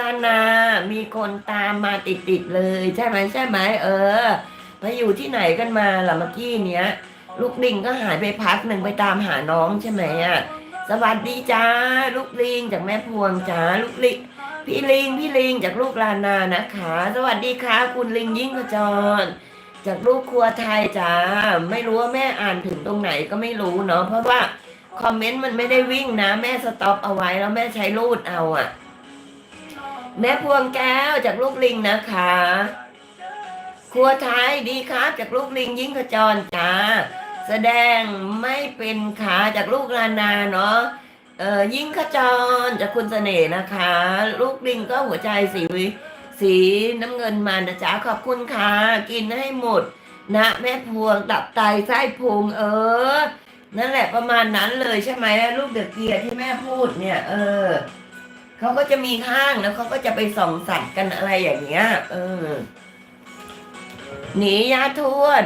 ลานา มีคนตามมาติดๆเลยใช่ไหมใช่ไหมเออไปอยู่ที่ไหนกันมาล่ะเมื่อกี้เนี้ย ลูกลิงก็หายไปพักหนึ่งไปตามหาน้องใช่ไหมอะสวัสดีจ้าลูกลิงจากแม่พวงจ้าลูกลิงพี่ลิงพี่ลิงจากลูกลานานะคะ สวัสดีค่ะคุณลิงยิ่งขจร จากลูกครัวไทยจ้าไม่รู้ว่าแม่อ่านถึงตรงไหนก็ไม่รู้เนาะเพราะว่าคอมเมนต์มันไม่ได้วิ่งนะ แม่สต็อปเอาไว้แล้วแม่ใช้รูดเอาอะ แม่พวงแก้วจากลูกลิงนะคะ ครัวไทยดีครับ จากลูกลิงยิ่งขจรจ้าแสดงไม่เป็นขาจากลูกลานาเนาะเออยิ่งขจรจากคุณเสน่ห์นะคะ ลูกลิงก็หัวใจสีสีน้ำเงินมานะจ๊ะขอบคุณค่ะ กินให้หมด นะแม่พวงตับไตไส้พุงเออ นั่นแหละประมาณนั้นเลยใช่ไหมลูกเดือเกียร์ที่แม่พูดเนี่ย เออ เขาก็จะมีห้างแล้วเขาก็จะไปส่องสัตว์กันอะไรอย่างเงี้ย เออ หนียาทวด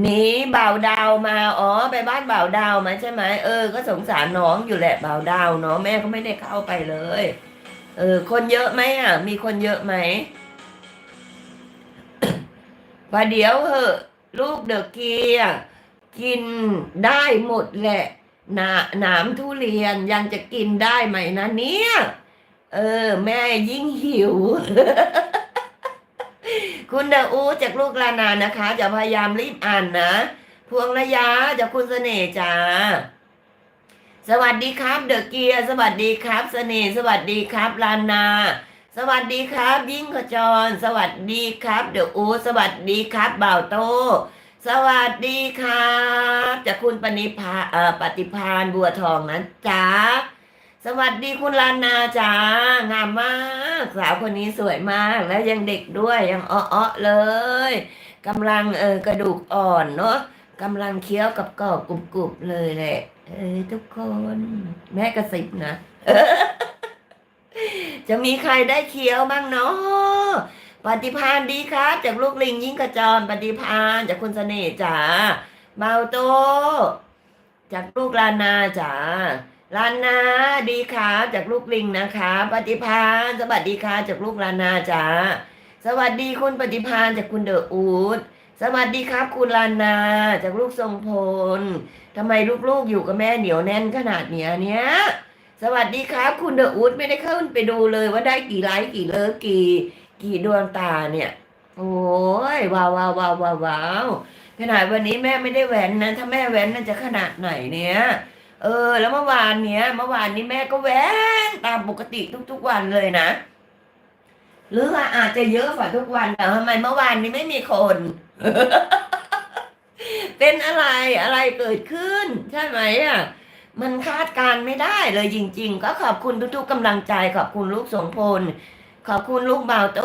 หนีบ่าวดาวมา อ๋อ ไปบ้านบ่าวดาวมาใช่ไหมเออ ก็สงสารน้องอยู่แหละบ่าวดาวเนาะแม่ก็ไม่ได้เข้าไปเลย เออ คนเยอะไหมอะ มีคนเยอะไหมประเดี๋ยวเหอะ ลูกเดอะเกียร์กินได้หมดแหละ หนาหนามทุเรียนยังจะกินได้ไหมนะเนี่ย เออ แม่ยิ่งหิว คุณเดออูจากลูกลานานะคะ จะพยายามรีบอ่านนะพวงระยะจากคุณเสน่ห์จ้าสวัสดีครับ เดอะเกียร์สวัสดีครับ เสน่ห์สวัสดีครับลานา สวัสดีครับ ยิ่งขจร สวัสดีครับ เดอะอูสวัสดีครับบ่าวโต สวัสดีครับจากคุณปณิพาเอ่อปฏิพานบัวทองนั้นจ้าสวัสดีคุณลานาจ้างามมากสาวคนนี้สวยมากแล้วยังเด็กด้วยยังอ้อๆเลยกำลังเออกระดูกอ่อนเนาะกำลังเคี้ยวกับกรอบกรุบๆเลยแหละเอ้ยทุกคน แม่กระสิบนะจะมีใครได้เคี้ยวบ้างเนาะ ปฏิพานดีครับ จากลูกลิงยิ่งกระจรปฏิพานจากคุณเสน่ห์จ๋าเบาโต จากลูกลานาจ๋าลานาดีครับจากลูกลิงนะคะ ปฏิพานสวัสดีค่ะจากลูกลานาจ๋าสวัสดีคุณปฏิพานจากคุณเดอะอูดสวัสดีครับ คุณลานาจากลูกทรงพลทำไมลูกๆอยู่กับแม่เหนียวแน่นขนาดเนี้ยเนี้ยสวัสดีครับ คุณเดอะอูดไม่ได้เข้าไปดูเลยว่าได้กี่ไลค์กี่เลิฟกี่ กี่ดวงตาเนี่ย โอ้ยว้าวว้าวว้าวว้าววาวขนาดวันนี้แม่ไม่ได้แหวนนะถ้าแม่แหวนน่าจะขนาดไหนเนี่ย เออ แล้วเมื่อวานเนี้ยเมื่อวานนี้แม่ก็แหวนตามปกติทุก ๆวันเลยนะ หรือว่าอาจจะเยอะกว่าทุกวันแต่ทำไมเมื่อวานนี้ไม่มีคน เป็นอะไรอะไรเกิดขึ้น ใช่ไหมอะมันคาดการไม่ได้เลยจริง ๆ ก็ขอบคุณทุกๆกำลังใจขอบคุณลูกสงพล ขอบคุณลูกบ่าวโต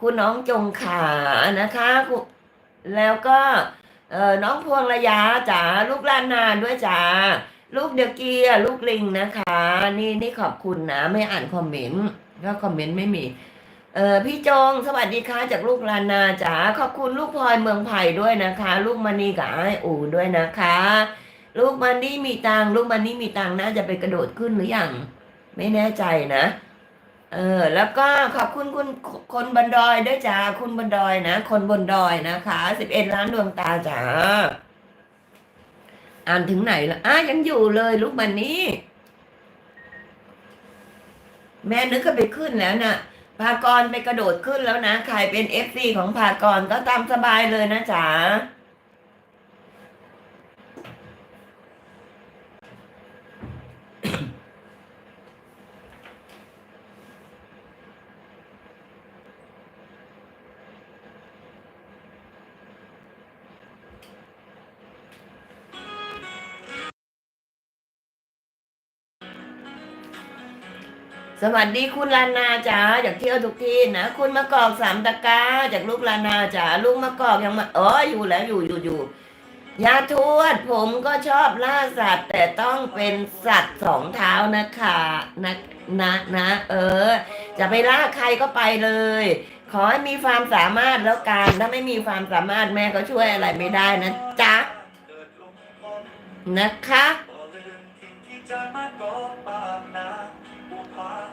คุณน้องจงขานะคะ แล้วก็เออน้องพวงระยะจ๋าลูกลานนาด้วยจ๋าลูกเดอะเกียลูกลิงนะคะ นี่นี่ขอบคุณนะ ไม่อ่านคอมเมนต์ก็คอมเมนต์ไม่มี เออพี่จงสวัสดีค่ะจากลูกลานาจ๋าขอบคุณลูกพลอยเมืองไผ่ด้วยนะคะ ลูกมณีกับไอ้อูด้วยนะคะ ลูกมันนี่มีตังลูกมันนี่มีตังน่าจะไปกระโดดขึ้นหรือยังไม่แน่ใจนะ เออ แล้วก็ขอบคุณคุณคนบนดอยด้วยจ้าคุณบนดอยนะ คนบนดอยนะคะสิบเอ็ดล้านดวงตาจ๋าอ่านถึงไหนแล้วอะยังอยู่เลยลูกมันนี่แม่นึกก็ไปขึ้นแล้วนะพากรไปกระโดดขึ้นแล้วนะ ใครเป็นเอฟซีของพากรก็ตามสบายเลยนะจ๋า สวัสดีคุณลานาจ๋าจากเที่ยวทุกที่นะคุณมะกอกสามตะกร้าจากลูกลานาจ๋าลูกมะกอกยังมาอ๋ออยู่แล้วอยู่อยู่อยู่ยาทวดผมก็ชอบล่าสัตว์ แต่ต้องเป็นสัตว์สองเท้านะคะนะนะนะเออ จะไปล่าใครก็ไปเลย ขอให้มีความสามารถแล้วกันถ้าไม่มีความสามารถแม่ก็ช่วยอะไรไม่ได้นะจ๊ะนะคะ I